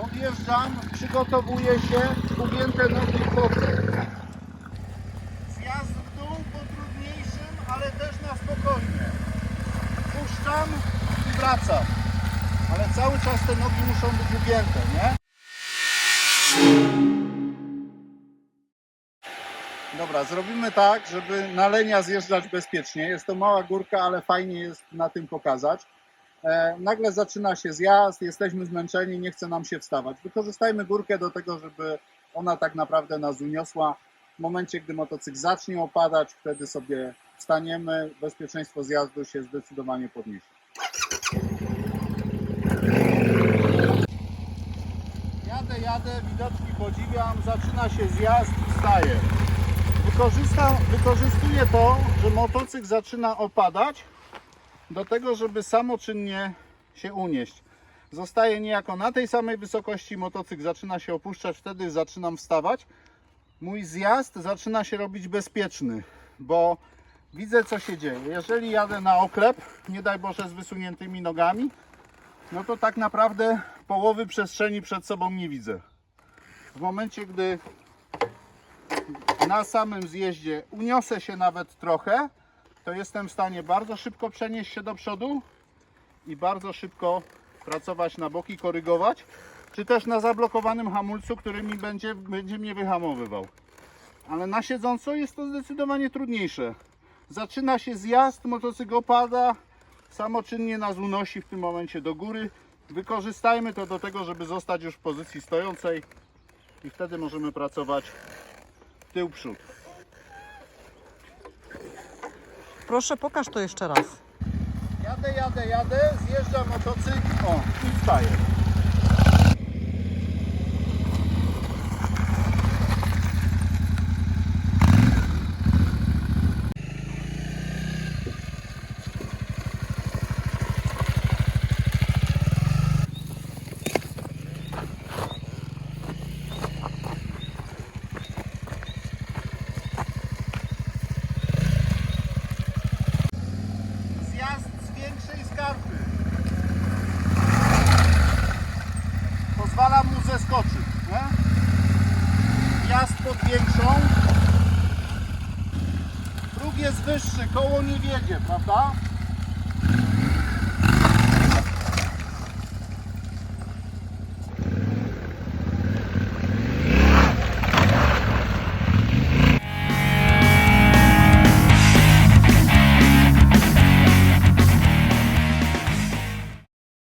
Podjeżdżam, przygotowuję się, ugięte nogi w. Zjazd w dół po trudniejszym, ale też na spokojnie. Puszczam i wracam. Ale cały czas te nogi muszą być ugięte, nie? Dobra, zrobimy tak, żeby na lenia zjeżdżać bezpiecznie. Jest to mała górka, ale fajnie jest na tym pokazać. E, nagle zaczyna się zjazd, jesteśmy zmęczeni, nie chce nam się wstawać. Wykorzystajmy górkę do tego, żeby ona tak naprawdę nas uniosła. W momencie, gdy motocykl zacznie opadać, wtedy sobie wstaniemy, bezpieczeństwo zjazdu się zdecydowanie podniesie. Jadę, jadę, widoczki podziwiam, zaczyna się zjazd i. Wykorzystam, wykorzystuję to, że motocykl zaczyna opadać do tego, żeby samoczynnie się unieść. Zostaje niejako na tej samej wysokości, motocykl zaczyna się opuszczać, wtedy zaczynam wstawać. Mój zjazd zaczyna się robić bezpieczny, bo widzę co się dzieje. Jeżeli jadę na oklep, nie daj Boże z wysuniętymi nogami, no to tak naprawdę połowy przestrzeni przed sobą nie widzę. W momencie, gdy na samym zjeździe uniosę się nawet trochę, to jestem w stanie bardzo szybko przenieść się do przodu i bardzo szybko pracować na boki, korygować, czy też na zablokowanym hamulcu, który mi będzie, będzie mnie wyhamowywał. Ale na siedząco jest to zdecydowanie trudniejsze. Zaczyna się zjazd, motocykl opada, samoczynnie nas unosi w tym momencie do góry. Wykorzystajmy to do tego, żeby zostać już w pozycji stojącej i wtedy możemy pracować tył przód. Proszę, pokaż to jeszcze raz. Jadę, jadę, jadę, zjeżdża motocykl, o i wstaję. Zjazd z skarpy. Pozwala mu zeskoczyć. Nie? Zjazd pod większą. Próg jest wyższy, koło nie wiedzie, prawda?